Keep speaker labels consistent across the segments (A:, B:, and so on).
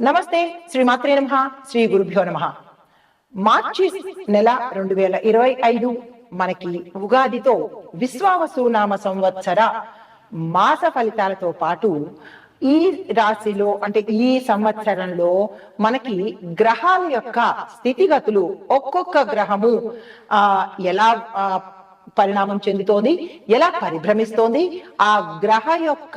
A: నమస్తే శ్రీ మాత్రే నమ శ్రీ గురుభ్యో నమ. మార్చి నెల రెండు వేల ఇరవై ఐదు మనకి ఉగాదితో విశ్వావసునామ సంవత్సర మాస ఫలితాలతో పాటు ఈ రాశిలో అంటే ఈ సంవత్సరంలో మనకి గ్రహాల యొక్క స్థితిగతులు ఒక్కొక్క గ్రహము ఆ ఎలా ఆ, పరిణామం చెందుతోంది ఎలా పరిభ్రమిస్తోంది ఆ గ్రహ యొక్క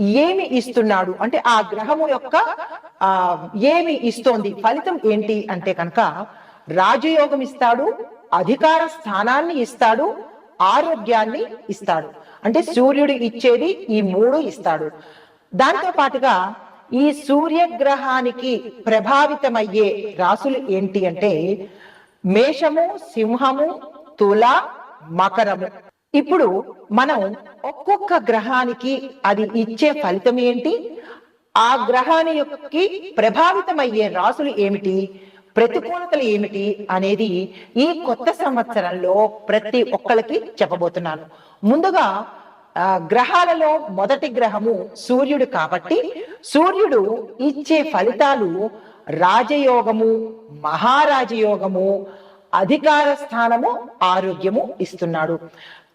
A: ఏమి ఇస్తున్నాడు? అంటే ఆ గ్రహము యొక్క ఆ ఏమి ఇస్తోంది? ఫలితం ఏంటి అంటే కనుక రాజయోగం ఇస్తాడు అధికార స్థానాన్ని ఇస్తాడు ఆరోగ్యాన్ని ఇస్తాడు. అంటే సూర్యుడు ఇచ్చేది ఈ మూడు ఇస్తాడు. దాంతో పాటుగా ఈ సూర్యగ్రహానికి ప్రభావితమయ్యే రాసులు ఏంటి అంటే మేషము సింహము తుల మకరము. ఇప్పుడు మనం ఒక్కొక్క గ్రహానికి అది ఇచ్చే ఫలితం ఏంటి? ఆ గ్రహాని యొక్క ప్రభావితమయ్యే రాసులు ఏమిటి? ప్రతికూలతలు ఏమిటి? అనేది ఈ కొత్త సంవత్సరంలో ప్రతి ఒక్కరికి చెప్పబోతున్నాను. ముందుగా ఆ, గ్రహాలలో మొదటి గ్రహము సూర్యుడు కాబట్టి సూర్యుడు ఇచ్చే ఫలితాలు రాజయోగము మహారాజయోగము అధికార స్థానము ఆరోగ్యము ఇస్తున్నాడు.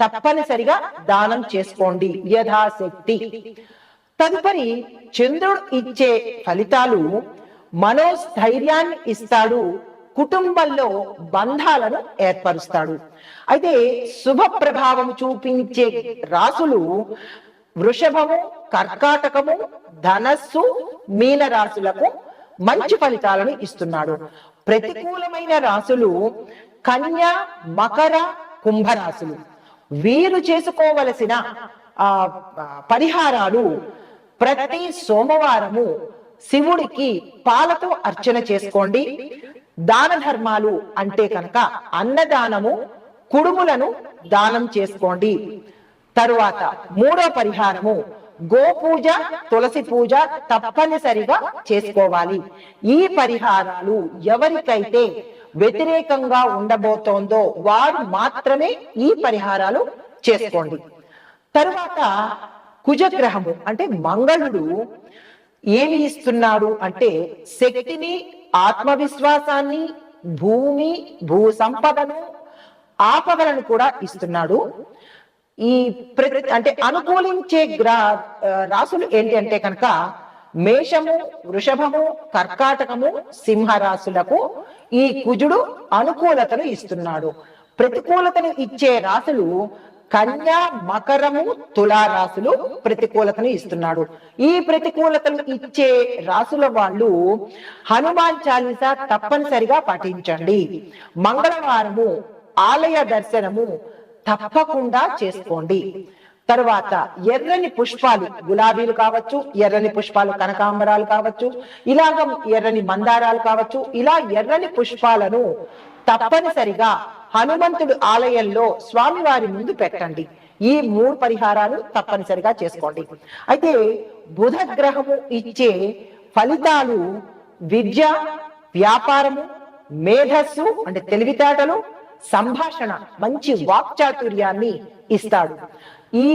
A: తప్పనిసరిగా దానం చేసుకోండి. యథాశక్తి. తదుపరి చంద్రుడు ఇచ్చే ఫలితాలు మనోస్థైర్యాన్ని ఇస్తాడు. కుటుంబంలో బంధాలను ఏర్పరుస్తాడు. అయితే శుభ ప్రభావం చూపించే రాసులు వృషభము కర్కాటకము ధనస్సు మీన రాశులకు మంచి ఫలితాలను ఇస్తున్నాడు. ప్రతికూలమైన రాసులు కన్య మకర కుంభరాశులు. వీరు చేసుకోవలసిన ఆ పరిహారాలు ప్రతి సోమవారము శివుడికి పాలతో అర్చన చేసుకోండి. దాన ధర్మాలు అంటే కనుక అన్నదానము కుడుములను దానం చేసుకోండి. తరువాత మూడో పరిహారము గోపూజ తులసి పూజ తప్పనిసరిగా చేసుకోవాలి. ఈ పరిహారాలు ఎవరికైతే వ్యతిరేకంగా ఉండబోతోందో వారు మాత్రమే ఈ పరిహారాలు చేసుకోండి. తరువాత కుజగ్రహము అంటే మంగళుడు ఏమి ఇస్తున్నాడు అంటే శక్తిని ఆత్మవిశ్వాసాన్ని భూమి భూ సంపదను ఆపదలను కూడా ఇస్తున్నాడు. ఈ ప్రకృతి అంటే అనుకూలించే గ్రా రాసులు ఏంటి అంటే కనుక మేషము వృషభము కర్కాటకము సింహరాశులకు ఈ కుజుడు అనుకూలతను ఇస్తున్నాడు. ప్రతికూలతను ఇచ్చే రాశులు కన్య మకరము తులారాశులు ప్రతికూలతను ఇస్తున్నాడు. ఈ ప్రతికూలతను ఇచ్చే రాసుల వాళ్ళు హనుమాన్ చాలీస తప్పనిసరిగా పాటించండి. మంగళవారము ఆలయ దర్శనము తప్పకుండా చేసుకోండి. తరువాత ఎర్రని పుష్పాలు గులాబీలు కావచ్చు ఎర్రని పుష్పాలు కనకాంబరాలు కావచ్చు ఇలాగ ఎర్రని మందారాలు కావచ్చు ఇలా ఎర్రని పుష్పాలను తప్పనిసరిగా హనుమంతుడు ఆలయంలో స్వామివారి ముందు పెట్టండి. ఈ మూడు పరిహారాలు తప్పనిసరిగా చేసుకోండి. అయితే బుధ గ్రహము ఇచ్చే ఫలితాలు విద్య వ్యాపారము మేధస్సు అంటే తెలివితేటలు సంభాషణ మంచి వాక్చాతుర్యాన్ని ఇస్తాడు. ఈ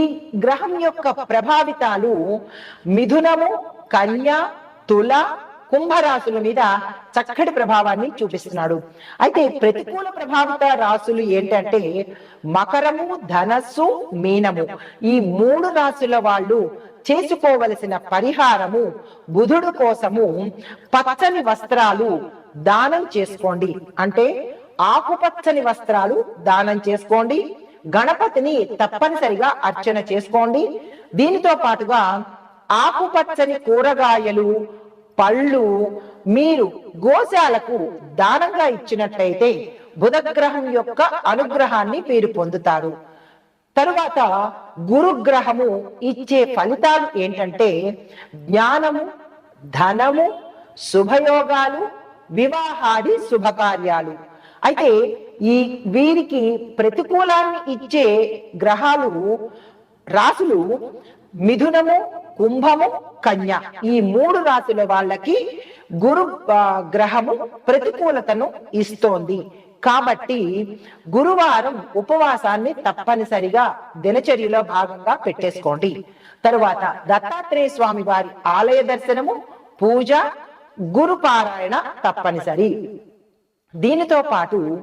A: గ్రహం యొక్క ప్రభావితాలు మిథునము కన్య తుల కుంభరాశుల మీద చక్కటి ప్రభావాన్ని చూపిస్తున్నాడు. అయితే ప్రతికూల ప్రభావిత రాశులు ఏంటంటే మకరము ధనస్సు మీనము. ఈ మూడు రాశుల వాళ్ళు చేసుకోవలసిన పరిహారము బుధుడు కోసము పచ్చని వస్త్రాలు దానం చేసుకోండి. అంటే ఆకుపచ్చని వస్త్రాలు దానం చేసుకోండి. గణపతిని తప్పనిసరిగా అర్చన చేసుకోండి. దీనితో పాటుగా ఆకుపచ్చని కూరగాయలు పళ్ళు మీరు గోశాలకు దానంగా ఇచ్చినట్లయితే బుధగ్రహం యొక్క అనుగ్రహాన్ని మీరు పొందుతారు. తరువాత గురుగ్రహము ఇచ్చే ఫలితాలు ఏంటంటే జ్ఞానము ధనము శుభయోగాలు వివాహాది శుభకార్యాలు. అయితే ఈ వీరికి ప్రతికూలాన్ని ఇచ్చే గ్రహాలు రాసులు మిథునము కుంభము కన్య. ఈ మూడు రాశుల వాళ్ళకి గురు గ్రహము ప్రతికూలతను ఇస్తోంది. కాబట్టి గురువారం ఉపవాసాన్ని తప్పనిసరిగా దినచర్యలో భాగంగా పెట్టేసుకోండి. తరువాత దత్తాత్రేయ స్వామి వారి ఆలయ దర్శనము పూజ గురు పారాయణ తప్పనిసరి. దీనితో పాటు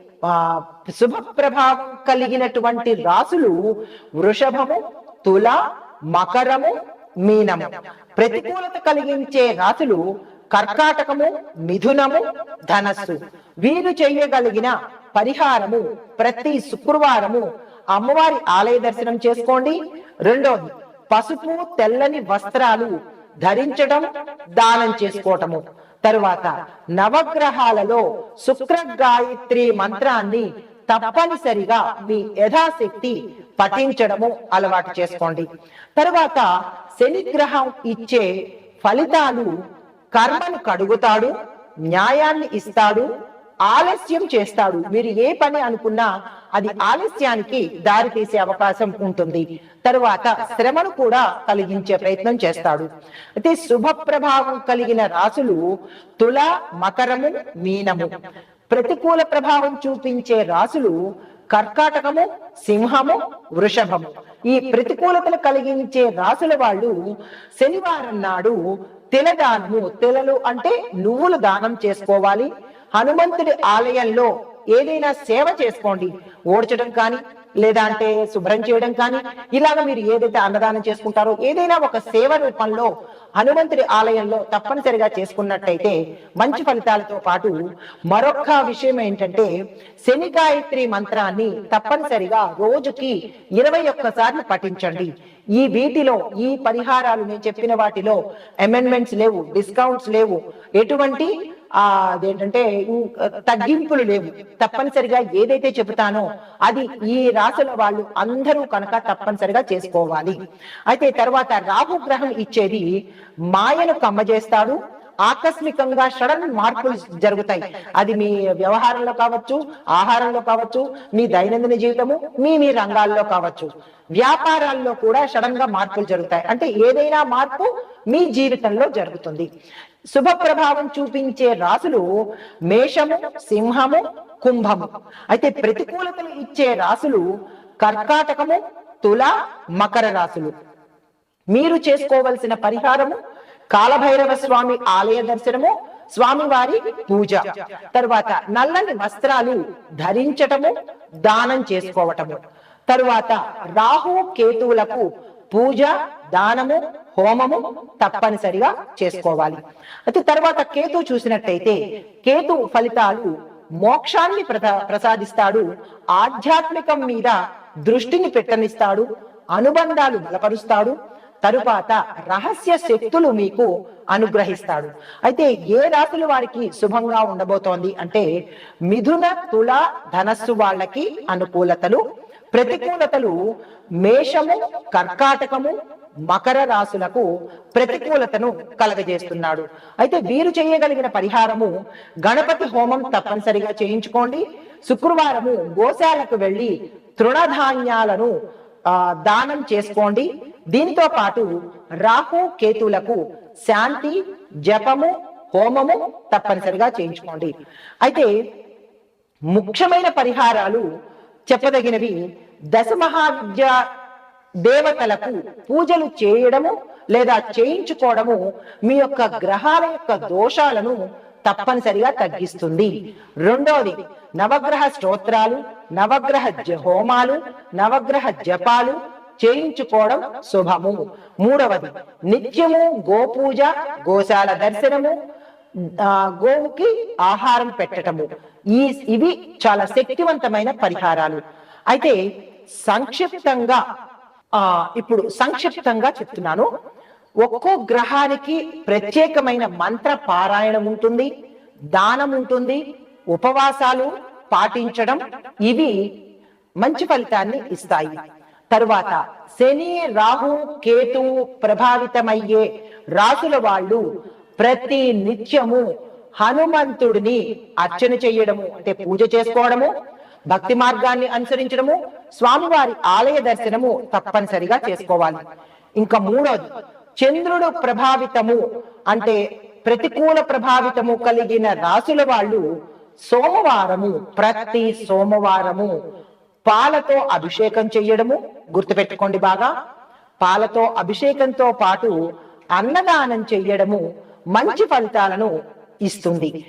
A: శుభ ప్రభావం కలిగినటువంటి రాసులు వృషభము తుల మకరము మీనము. ప్రతికూలత కలిగించే రాసులు కర్కాటకము మిథునము ధనస్సు. వీరు చేయగలిగిన పరిహారము ప్రతి శుక్రవారము అమ్మవారి ఆలయ దర్శనం చేసుకోండి. రెండోది పసుపు తెల్లని వస్త్రాలు ధరించడం దానం చేసుకోవటము. తరువాత నవగ్రహాలలో శుక్ర గాయత్రి మంత్రాన్ని తప్పనిసరిగా మీ యథాశక్తి పఠించడము అలవాటు చేసుకోండి. తరువాత శని గ్రహం ఇచ్చే ఫలితాలు కర్మను కడుగుతాడు న్యాయాన్ని ఇస్తాడు ఆలస్యం చేస్తాడు. మీరు ఏ పని అనుకున్నా అది ఆలస్యానికి దారి తీసే అవకాశం ఉంటుంది. తరువాత శ్రమను కూడా కలిగించే ప్రయత్నం చేస్తాడు. అయితే శుభ ప్రభావం కలిగిన రాసులు తుల మకరము మీనము. ప్రతికూల ప్రభావం చూపించే రాసులు కర్కాటకము సింహము వృషభము. ఈ ప్రతికూలతలు కలిగించే రాసుల వాళ్ళు శనివారం నాడు తిలదానము తిలలు అంటే నువ్వులు దానం చేసుకోవాలి. హనుమంతుడి ఆలయంలో ఏదైనా సేవ చేసుకోండి. ఓడ్చడం కానీ లేదా అంటే శుభ్రం చేయడం కానీ ఇలాగ మీరు ఏదైతే అన్నదానం చేసుకుంటారో ఏదైనా ఒక సేవ రూపంలో హనుమంతుడి ఆలయంలో తప్పనిసరిగా చేసుకున్నట్టయితే మంచి ఫలితాలతో పాటు మరొక విషయం ఏంటంటే శని గాయత్రి మంత్రాన్ని తప్పనిసరిగా రోజుకి ఇరవై ఒక్కసార్లు పఠించండి. ఈ వీటిలో ఈ పరిహారాలు నేను చెప్పిన వాటిలో అమెండ్మెంట్స్ లేవు డిస్కౌంట్స్ లేవు. ఎటువంటి ఆ అదేంటంటే తగ్గింపులు లేవు. తప్పనిసరిగా ఏదైతే చెబుతానో అది ఈ రాసుల వాళ్ళు అందరూ కనుక తప్పనిసరిగా చేసుకోవాలి. అయితే తర్వాత రాహు గ్రహం ఇచ్చేది మాయను కమ్మజేస్తాడు. ఆకస్మికంగా సడన్ మార్పులు జరుగుతాయి. అది మీ వ్యవహారంలో కావచ్చు ఆహారంలో కావచ్చు మీ దైనందిన జీవితము మీ మీ రంగాల్లో కావచ్చు. వ్యాపారాల్లో కూడా సడన్గా మార్పులు జరుగుతాయి. అంటే ఏదైనా మార్పు మీ జీవితంలో జరుగుతుంది. శుభ ప్రభావం చూపించే రాసులు మేషము సింహము కుంభము. అయితే ప్రతికూలతలు ఇచ్చే రాసులు కర్కాటకము తుల మకర రాసులు మీరు చేసుకోవలసిన పరిహారము కాలభైరవ స్వామి ఆలయ దర్శనము స్వామివారి పూజ. తరువాత నల్లని వస్త్రాలు ధరించటము దానం చేసుకోవటము. తరువాత రాహు కేతువులకు పూజ దానము హోమము తప్పనిసరిగా చేసుకోవాలి. అయితే తర్వాత కేతు చూసినట్టయితే కేతు ఫలితాలు మోక్షాన్ని ప్రసాదిస్తాడు ఆధ్యాత్మికం మీద దృష్టిని పెట్టనిస్తాడు అనుబంధాలు బలపరుస్తాడు తరువాత రహస్య శక్తులు మీకు అనుగ్రహిస్తాడు. అయితే ఏ రాశులు వారికి శుభంగా ఉండబోతోంది అంటే మిథున తుల ధనస్సు వాళ్ళకి అనుకూలతలు ప్రతికూలతలు మేషము కర్కాటకము మకర రాశులకు ప్రతికూలతను కలగజేస్తున్నాడు. అయితే వీరు చేయగలిగిన పరిహారము గణపతి హోమం తప్పనిసరిగా చేయించుకోండి. శుక్రవారము గోశాలకు వెళ్ళి తృణధాన్యాలను ఆ, దానం చేసుకోండి. దీనితో పాటు రాహు కేతులకు శాంతి జపము హోమము తప్పనిసరిగా చేయించుకోండి. అయితే ముఖ్యమైన పరిహారాలు చెప్పదగినవి దశ మహావిద్య దేవతలకు పూజలు చేయడము లేదా చేయించుకోవడము మీ యొక్క గ్రహాల యొక్క దోషాలను తప్పనిసరిగా తగ్గిస్తుంది. రెండవది నవగ్రహ స్తోత్రాలు నవగ్రహ హోమాలు నవగ్రహ జపాలు చేయించుకోవడం శుభము. మూడవది నిత్యము గోపూజ గోశాల దర్శనము గోవుకి ఆహారం పెట్టటము. ఈ ఇవి చాలా శక్తివంతమైన పరిహారాలు. అయితే సంక్షిప్తంగా ఆ ఇప్పుడు సంక్షిప్తంగా చెప్తున్నాను. ఒక్కో గ్రహానికి ప్రత్యేకమైన మంత్ర పారాయణం ఉంటుంది దానం ఉంటుంది ఉపవాసాలు పాటించడం ఇవి మంచి ఫలితాన్ని ఇస్తాయి. తరువాత శని రాహు కేతు ప్రభావితమయ్యే రాసుల వాళ్ళు ప్రతి నిత్యము హనుమంతుడిని అర్చన చేయడము అంటే పూజ చేసుకోవడము భక్తి మార్గాన్ని అనుసరించడము స్వామివారి ఆలయ దర్శనము తప్పనిసరిగా చేసుకోవాలి. ఇంకా మూడోది చంద్రుడు ప్రభావితము అంటే ప్రతికూల ప్రభావితము కలిగిన రాసుల వాళ్ళు సోమవారము ప్రతి సోమవారము పాలతో అభిషేకం చెయ్యడము గుర్తుపెట్టుకోండి బాగా పాలతో అభిషేకంతో పాటు అన్నదానం చెయ్యడము మంచి ఫలితాలను ఇస్తుంది.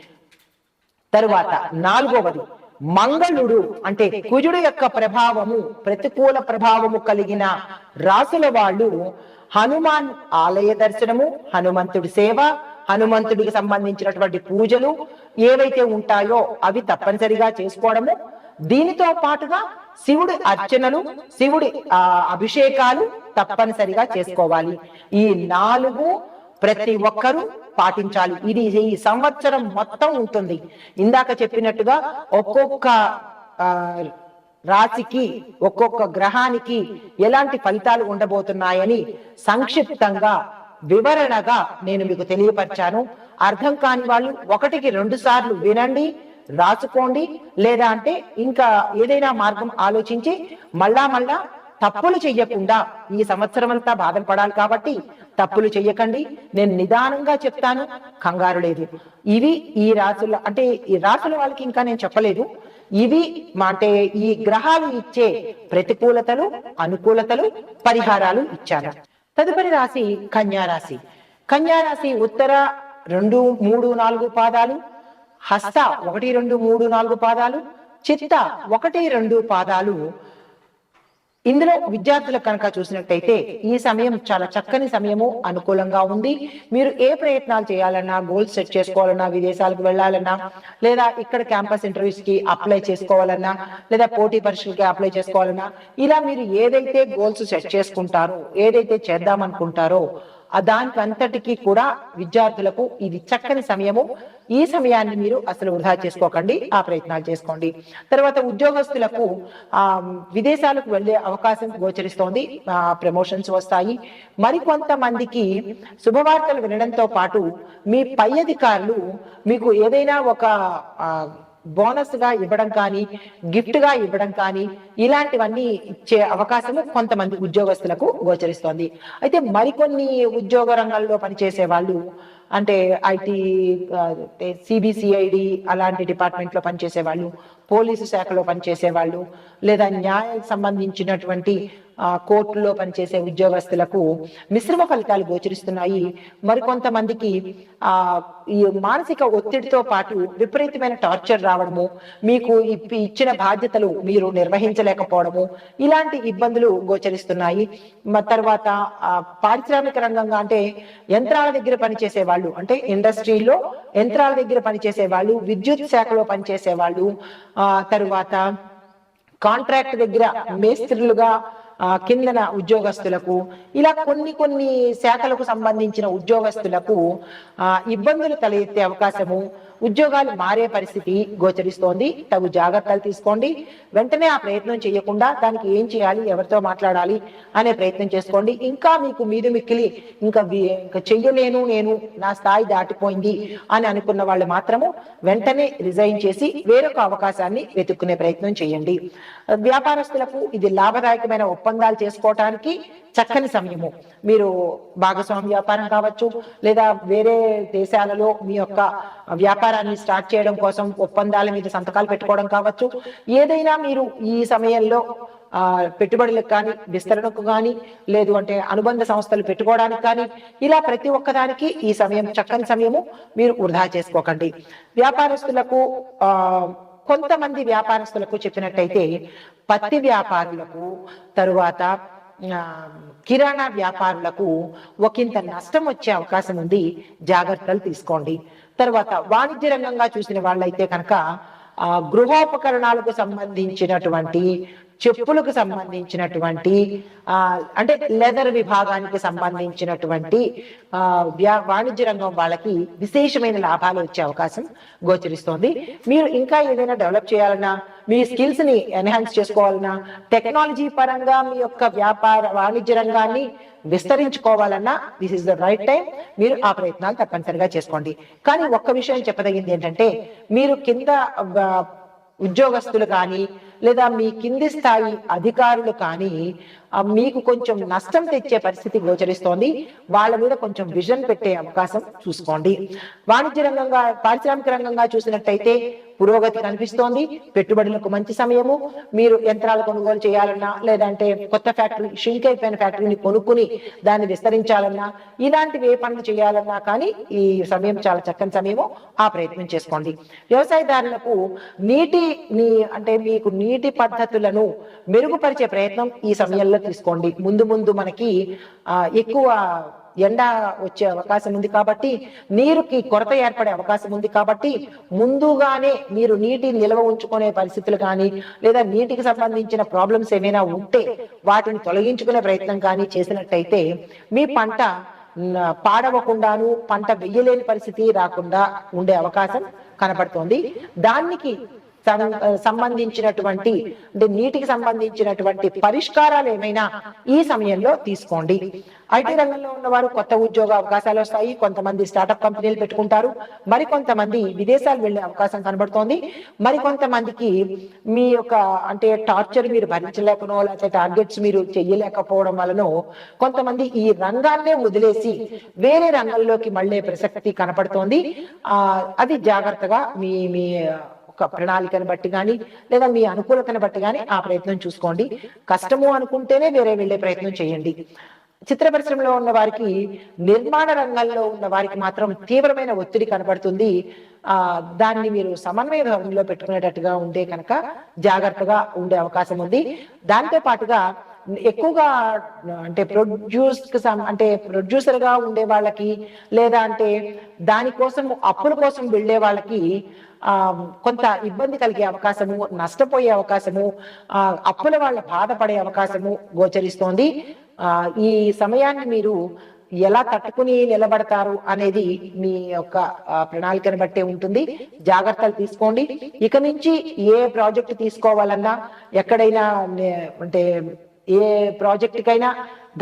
A: తరువాత నాలుగవది మంగళుడు అంటే కుజుడు యొక్క ప్రభావము ప్రతికూల ప్రభావము కలిగిన రాసుల వాళ్ళు హనుమాన్ ఆలయ దర్శనము హనుమంతుడి సేవ హనుమంతుడికి సంబంధించినటువంటి పూజలు ఏవైతే ఉంటాయో అవి తప్పనిసరిగా చేసుకోవడము. దీనితో పాటుగా శివుడి అర్చనలు శివుడి ఆ అభిషేకాలు తప్పనిసరిగా చేసుకోవాలి. ఈ నాలుగు ప్రతి ఒక్కరూ పాటించాలి. ఇది ఈ సంవత్సరం మొత్తం ఉంటుంది. ఇందాక చెప్పినట్టుగా ఒక్కొక్క రాశికి ఒక్కొక్క గ్రహానికి ఎలాంటి ఫలితాలు ఉండబోతున్నాయని సంక్షిప్తంగా వివరణగా నేను మీకు తెలియపరిచాను. అర్థం కాని వాళ్ళు ఒకటికి రెండు సార్లు వినండి రాసుకోండి లేదా అంటే ఇంకా ఏదైనా మార్గం ఆలోచించి మళ్ళా మళ్ళా తప్పులు చెయ్యకుండా ఈ సంవత్సరం అంతా బాధలు పడాలి కాబట్టి తప్పులు చెయ్యకండి. నేను నిదానంగా చెప్తాను కంగారు లేదు. ఇవి ఈ రాసుల అంటే ఈ రాసుల వాళ్ళకి ఇంకా నేను చెప్పలేదు. ఇవి అంటే ఈ గ్రహాలు ఇచ్చే ప్రతికూలతలు అనుకూలతలు పరిహారాలు ఇచ్చాను. తదుపరి రాశి కన్యారాశి కన్యారాశి కన్యా రాశి ఉత్తర రెండు మూడు నాలుగు పాదాలు హస్త ఒకటి రెండు మూడు నాలుగు పాదాలు చిత్త ఒకటి రెండు పాదాలు ఇందులో విద్యార్థులకు కనుక చూసినట్టయితే ఈ సమయం చాలా చక్కని సమయము అనుకూలంగా ఉంది. మీరు ఏ ప్రయత్నాలు చేయాలన్నా గోల్స్ సెట్ చేసుకోవాలన్నా విదేశాలకు వెళ్ళాలన్నా లేదా ఇక్కడ క్యాంపస్ ఇంటర్వ్యూస్కి అప్లై చేసుకోవాలన్నా లేదా పోటీ పరీక్షలకి అప్లై చేసుకోవాలన్నా ఇలా మీరు ఏదైతే గోల్స్ సెట్ చేసుకుంటారో ఏదైతే చేద్దామనుకుంటారో దానికి అంతటికీ కూడా విద్యార్థులకు ఇది చక్కని సమయము. ఈ సమయాన్ని మీరు అసలు వృధా చేసుకోకండి ఆ ప్రయత్నాలు చేసుకోండి. తర్వాత ఉద్యోగస్తులకు ఆ విదేశాలకు వెళ్ళే అవకాశం గోచరిస్తోంది. ఆ ప్రమోషన్స్ వస్తాయి. మరికొంతమందికి శుభవార్తలు వినడంతో పాటు మీ పై అధికారులు మీకు ఏదైనా ఒక ఆ, బోనస్గా ఇవ్వడం కానీ గిఫ్ట్గా ఇవ్వడం కానీ ఇలాంటివన్నీ ఇచ్చే అవకాశము కొంతమంది ఉద్యోగస్తులకు గోచరిస్తోంది. అయితే మరికొన్ని ఉద్యోగ రంగాల్లో పనిచేసే వాళ్ళు అంటే ఐటీ సిబిసిఐడి అలాంటి డిపార్ట్మెంట్లో పనిచేసే వాళ్ళు పోలీసు శాఖలో పనిచేసే వాళ్ళు లేదా న్యాయం సంబంధించినటువంటి కోర్టులో పనిచేసే ఉద్యోగస్తులకు మిశ్రమ ఫలితాలు గోచరిస్తున్నాయి. మరికొంతమందికి ఆ ఈ మానసిక ఒత్తిడితో పాటు విపరీతమైన టార్చర్ రావడము మీకు ఇచ్చిన బాధ్యతలు మీరు నిర్వహించలేకపోవడము ఇలాంటి ఇబ్బందులు గోచరిస్తున్నాయి. తర్వాత ఆ, పారిశ్రామిక రంగంగా అంటే యంత్రాల దగ్గర పనిచేసే వాళ్ళు అంటే ఇండస్ట్రీలో యంత్రాల దగ్గర పనిచేసే వాళ్ళు విద్యుత్ శాఖలో పనిచేసే వాళ్ళు ఆ ఆ తరువాత కాంట్రాక్ట్ దగ్గర మేస్త్రులుగా ఆ, కిందన ఉద్యోగస్తులకు ఇలా కొన్ని కొన్ని శాఖలకు సంబంధించిన ఉద్యోగస్తులకు ఆ, ఇబ్బందులు తలెత్తే అవకాశము ఉద్యోగాలు మారే పరిస్థితి గోచరిస్తోంది. తగు జాగ్రత్తలు తీసుకోండి. వెంటనే ఆ ప్రయత్నం చేయకుండా దానికి ఏం చేయాలి ఎవరితో మాట్లాడాలి అనే ప్రయత్నం చేసుకోండి. ఇంకా మీకు మీది మిక్కిలి ఇంకా ఇంకా చెయ్యలేను నేను నా స్థాయి దాటిపోయింది అని అనుకున్న వాళ్ళు మాత్రము వెంటనే రిజైన్ చేసి వేరొక అవకాశాన్ని వెతుక్కునే ప్రయత్నం చేయండి వ్యాపారస్తులకు ఇది లాభదాయకమైన ఒప్పందాలు చేసుకోవటానికి చక్కని సమయము. మీరు భాగస్వామి వ్యాపారం కావచ్చు లేదా వేరే దేశాలలో మీ యొక్క వ్యాపారాన్ని స్టార్ట్ చేయడం కోసం ఒప్పందాల మీద సంతకాలు పెట్టుకోవడం కావచ్చు. ఏదైనా మీరు ఈ సమయంలో ఆ పెట్టుబడులకు కానీ విస్తరణకు కానీ లేదు అంటే అనుబంధ సంస్థలు పెట్టుకోవడానికి కానీ ఇలా ప్రతి ఒక్కదానికి ఈ సమయం చక్కని సమయము మీరు వృధా చేసుకోకండి. వ్యాపారస్తులకు ఆ కొంతమంది వ్యాపారస్తులకు చెప్పినట్టయితే పత్తి వ్యాపారులకు తరువాత కిరాణా వ్యాపారులకు ఒకంత నష్టం వచ్చే అవకాశం ఉంది. జాగ్రత్తలు తీసుకోండి. తర్వాత వాణిజ్య రంగంగా చూసిన వాళ్ళైతే కనుక ఆ గృహోపకరణాలకు సంబంధించినటువంటి చెప్పులకు సంబంధించినటువంటి ఆ అంటే లెదర్ విభాగానికి సంబంధించినటువంటి ఆ వాణిజ్య రంగం వాళ్ళకి విశేషమైన లాభాలు వచ్చే అవకాశం గోచరిస్తోంది. మీరు ఇంకా ఏదైనా డెవలప్ చేయాలన్నా మీ స్కిల్స్ని ఎన్హాన్స్ చేసుకోవాలన్నా టెక్నాలజీ పరంగా మీ యొక్క వ్యాపార వాణిజ్య రంగాన్ని విస్తరించుకోవాలన్నా this is the right time మీరు ఆ ప్రయత్నాలు తప్పనిసరిగా చేసుకోండి. కానీ ఒక్క విషయం చెప్పదగింది ఏంటంటే మీరు కింద ఉద్యోగస్తులు కానీ లేదా మీ కింది స్థాయి అధికారులు కానీ మీకు కొంచెం నష్టం తెచ్చే పరిస్థితి గోచరిస్తోంది. వాళ్ళ మీద కొంచెం విజన్ పెట్టే అవకాశం చూసుకోండి. వాణిజ్య రంగంగా పారిశ్రామిక రంగంగా చూసినట్టయితే పురోగతి కనిపిస్తోంది. పెట్టుబడులకు మంచి సమయము. మీరు యంత్రాలు కొనుగోలు చేయాలన్నా లేదంటే కొత్త ఫ్యాక్టరీ షింక్ అయిపోయిన ఫ్యాక్టరీని కొనుక్కుని దాన్ని విస్తరించాలన్నా ఇలాంటివి ఏ పనులు చేయాలన్నా కానీ ఈ సమయం చాలా చక్కని సమయము. ఆ ప్రయత్నం చేసుకోండి. వ్యవసాయదారులకు నీటి నీ అంటే మీకు నీటి పద్ధతులను మెరుగుపరిచే ప్రయత్నం ఈ సమయంలో తీసుకోండి. ముందు ముందు మనకి ఎక్కువ ఎండ వచ్చే అవకాశం ఉంది కాబట్టి నీరుకి కొరత ఏర్పడే అవకాశం ఉంది కాబట్టి ముందుగానే మీరు నీటి నిల్వ ఉంచుకునే పరిస్థితులు కానీ లేదా నీటికి సంబంధించిన ప్రాబ్లమ్స్ ఏమైనా ఉంటే వాటిని తొలగించుకునే ప్రయత్నం కానీ చేసినట్టయితే మీ పంట పాడవకుండాను పంట వెయ్యలేని పరిస్థితి రాకుండా ఉండే అవకాశం కనపడుతోంది దానికి సంబంధించినటువంటి అంటే నీటికి సంబంధించినటువంటి పరిష్కారాలు ఏమైనా ఈ సమయంలో తీసుకోండి. ఐటీ రంగంలో ఉన్నవారు కొత్త ఉద్యోగ అవకాశాలు వస్తాయి. కొంతమంది స్టార్టప్ కంపెనీలు పెట్టుకుంటారు. మరి కొంతమంది విదేశాలు వెళ్ళే అవకాశం కనబడుతోంది. మరి కొంతమందికి మీ యొక్క అంటే టార్చర్ మీరు భరించలేకనో లేకపోతే టార్గెట్స్ మీరు చెయ్యలేకపోవడం వలన కొంతమంది ఈ రంగాన్నే వదిలేసి వేరే రంగంలోకి మళ్ళీ ప్రసక్తి కనపడుతోంది. ఆ అది జాగ్రత్తగా మీ మీ ఒక ప్రణాళికను బట్టి కానీ లేదా మీ అనుకూలతను బట్టి కానీ ఆ ప్రయత్నం చూసుకోండి. కష్టము అనుకుంటేనే వేరే వెళ్ళే ప్రయత్నం చేయండి. చిత్ర పరిశ్రమలో ఉన్న వారికి నిర్మాణ రంగంలో ఉన్న వారికి మాత్రం తీవ్రమైన ఒత్తిడి కనబడుతుంది. ఆ దాన్ని మీరు సమన్వయ ధోరణిలో పెట్టుకునేటట్టుగా ఉంటే కనుక జాగ్రత్తగా ఉండే అవకాశం ఉంది. దాంతో పాటుగా ఎక్కువగా అంటే ప్రొడ్యూస్ అంటే ప్రొడ్యూసర్గా ఉండే వాళ్ళకి లేదా అంటే దానికోసం అప్పుల కోసం వెళ్ళే వాళ్ళకి కొంత ఇబ్బంది కలిగే అవకాశము నష్టపోయే అవకాశము ఆ అప్పుల వాళ్ళ బాధపడే అవకాశము గోచరిస్తోంది. ఆ ఈ సమయాన్ని మీరు ఎలా తట్టుకుని నిలబడతారు అనేది మీ యొక్క ప్రణాళికను బట్టే ఉంటుంది. జాగ్రత్తలు తీసుకోండి. ఇక నుంచి ఏ ప్రాజెక్ట్ తీసుకోవాలన్నా ఎక్కడైనా అంటే ఏ ప్రాజెక్టుకైనా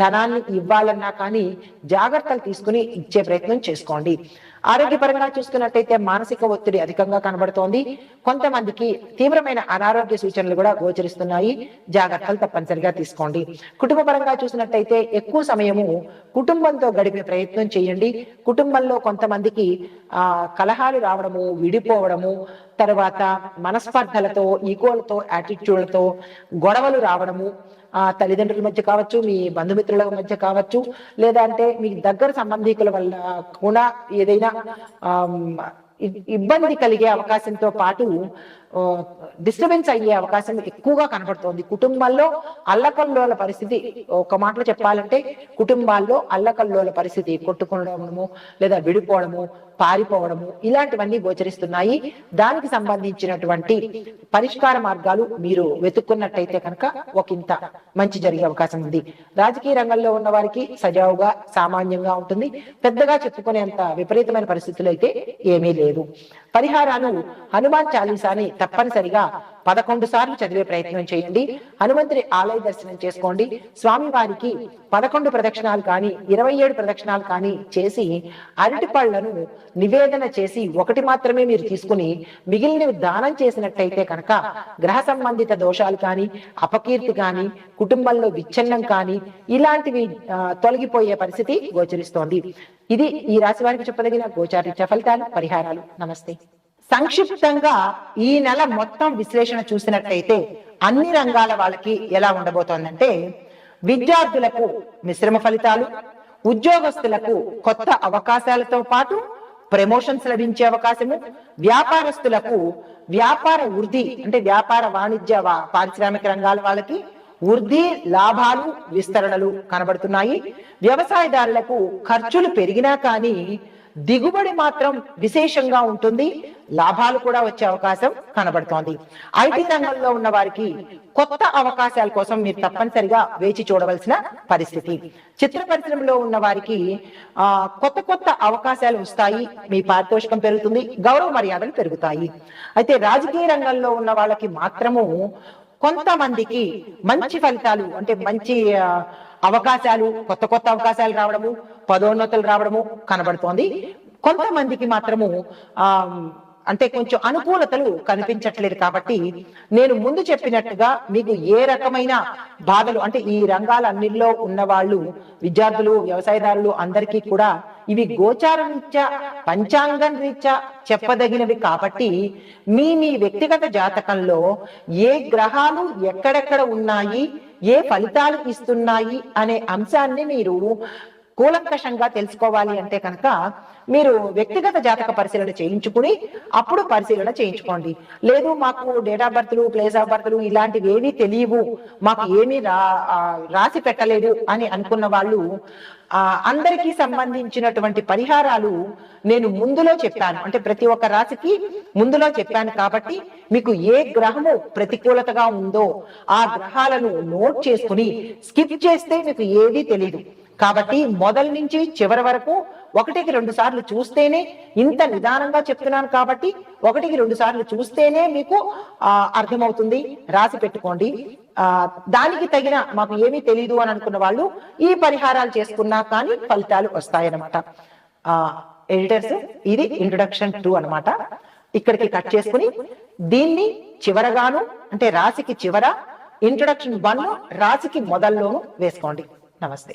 A: ధనాన్ని ఇవ్వాలన్నా కానీ జాగ్రత్తలు తీసుకుని ఇచ్చే ప్రయత్నం చేసుకోండి. ఆరోగ్యపరంగా చూసుకున్నట్టయితే మానసిక ఒత్తిడి అధికంగా కనబడుతోంది. కొంతమందికి తీవ్రమైన అనారోగ్య సూచనలు కూడా గోచరిస్తున్నాయి. జాగ్రత్తలు తప్పనిసరిగా తీసుకోండి. కుటుంబ పరంగా చూసినట్టయితే ఎక్కువ సమయము కుటుంబంతో గడిపే ప్రయత్నం చేయండి. కుటుంబంలో కొంతమందికి ఆ కలహాలు రావడము విడిపోవడము తర్వాత మనస్పర్ధలతో ఈగోలతో యాటిట్యూడ్లతో గొడవలు రావడము ఆ తల్లిదండ్రుల మధ్య కావచ్చు మీ బంధుమిత్రుల మధ్య కావచ్చు లేదా అంటే మీ దగ్గర సంబంధికుల వల్ల కూడా ఏదైనా ఇబ్బంది కలిగే అవకాశంతో పాటు డిస్టర్బెన్స్ అయ్యే అవకాశం ఎక్కువగా కనబడుతోంది. కుటుంబాల్లో అల్లకల్లోల పరిస్థితి ఒక మాటలో చెప్పాలంటే కుటుంబాల్లో అల్లకల్లోల పరిస్థితి కొట్టుకోవడము లేదా విడిపోవడము పారిపోవడము ఇలాంటివన్నీ గోచరిస్తున్నాయి. దానికి సంబంధించినటువంటి పరిష్కార మార్గాలు మీరు వెతుక్కున్నట్టయితే కనుక ఒకంత మంచి జరిగే అవకాశం ఉంది. రాజకీయ రంగంలో ఉన్న వారికి సజావుగా సామాన్యంగా ఉంటుంది. పెద్దగా చెప్పుకునేంత విపరీతమైన పరిస్థితులు అయితే ఏమీ లేదు. పరిహారాలు హనుమాన్ చాలీసాని తప్పనిసరిగా పదకొండు సార్లు చదివే ప్రయత్నం చేయండి. హనుమంతుడి ఆలయ దర్శనం చేసుకోండి. స్వామి వారికి పదకొండు ప్రదక్షిణాలు కానీ ఇరవై ఏడు ప్రదక్షిణాలు కానీ చేసి అరటి పళ్ళను నివేదన చేసి ఒకటి మాత్రమే మీరు తీసుకుని మిగిలినవి దానం చేసినట్టయితే కనుక గ్రహ సంబంధిత దోషాలు కానీ అపకీర్తి కానీ కుటుంబంలో విచ్ఛిన్నం కానీ ఇలాంటివి తొలగిపోయే పరిస్థితి గోచరిస్తోంది. ఇది ఈ రాశి వారికి చెప్పదగిన గోచారిత్య ఫలితాలు పరిహారాలు. నమస్తే. సంక్షిప్తంగా ఈ నెల మొత్తం విశ్లేషణ చూసినట్లయితే అన్ని రంగాల వాళ్ళకి ఎలా ఉండబోతోందంటే విద్యార్థులకు మిశ్రమ ఫలితాలు ఉద్యోగస్తులకు కొత్త అవకాశాలతో పాటు ప్రమోషన్స్ లభించే అవకాశము వ్యాపారస్తులకు వ్యాపార వృద్ధి అంటే వ్యాపార వాణిజ్య పారిశ్రామిక రంగాల వాళ్ళకి వృద్ధి లాభాలు విస్తరణలు కనబడుతున్నాయి. వ్యవసాయదారులకు ఖర్చులు పెరిగినా కానీ దిగుబడి మాత్రం విశేషంగా ఉంటుంది. లాభాలు కూడా వచ్చే అవకాశం కనబడుతోంది. ఐటీ రంగంలో ఉన్న వారికి కొత్త అవకాశాల కోసం మీరు తప్పనిసరిగా వేచి చూడవలసిన పరిస్థితి. చిత్ర పరిశ్రమలో ఉన్న వారికి ఆ కొత్త కొత్త అవకాశాలు వస్తాయి. మీ పారితోషికం పెరుగుతుంది. గౌరవ మర్యాదలు పెరుగుతాయి. అయితే రాజకీయ రంగంలో ఉన్న వాళ్ళకి మాత్రము కొంతమందికి మంచి ఫలితాలు అంటే మంచి అవకాశాలు కొత్త కొత్త అవకాశాలు రావడము పదోన్నతులు రావడము కనబడుతోంది. కొంతమందికి మాత్రము ఆ అంటే కొంచెం అనుకూలతలు కనిపించట్లేదు కాబట్టి నేను ముందు చెప్పినట్టుగా మీకు ఏ రకమైన బాధలు అంటే ఈ రంగాలన్నిల్లో ఉన్న వాళ్ళు విద్యార్థులు వ్యవసాయదారులు అందరికీ కూడా ఇవి గోచారం రీత్యా పంచాంగం రీత్యా చెప్పదగినవి కాబట్టి మీ మీ వ్యక్తిగత జాతకంలో ఏ గ్రహాలు ఎక్కడెక్కడ ఉన్నాయి ఏ ఫలితాలు ఇస్తున్నాయి అనే అంశాన్ని మీరు కూలంకషంగా తెలుసుకోవాలి అంటే కనుక మీరు వ్యక్తిగత జాతక పరిశీలన చేయించుకుని అప్పుడు పరిశీలన చేయించుకోండి. లేదు మాకు డేట్ ఆఫ్ బర్త్లు ప్లేస్ ఆఫ్ బర్త్లు ఇలాంటివి ఏమీ తెలియవు. మాకు ఏమీ రా ఆ, రాసి పెట్టలేదు అని అనుకున్న వాళ్ళు ఆ అందరికీ సంబంధించినటువంటి పరిహారాలు నేను ముందులో చెప్పాను. అంటే ప్రతి ఒక్క రాశికి ముందులో చెప్పాను కాబట్టి మీకు ఏ గ్రహము ప్రతికూలతగా ఉందో ఆ గ్రహాలను నోట్ చేసుకుని స్కిప్ చేస్తే మీకు ఏదీ తెలియదు కాబట్టి మొదల నుంచి చివరి వరకు ఒకటికి రెండు సార్లు చూస్తేనే ఇంత నిదానంగా చెప్తున్నాను కాబట్టి ఒకటికి రెండు సార్లు చూస్తేనే మీకు ఆ అర్థమవుతుంది. రాసి పెట్టుకోండి. ఆ దానికి తగిన మాకు ఏమీ తెలియదు అని అనుకున్న వాళ్ళు ఈ పరిహారాలు చేసుకున్నా కానీ ఫలితాలు వస్తాయన్నమాట. ఆ ఎడిటర్స్ ఇది ఇంట్రొడక్షన్ టూ అనమాట ఇక్కడికి కట్ చేసుకుని దీన్ని చివరగాను అంటే రాశికి చివర ఇంట్రొడక్షన్ వన్ రాశికి మొదల్లోను వేసుకోండి. నమస్తే.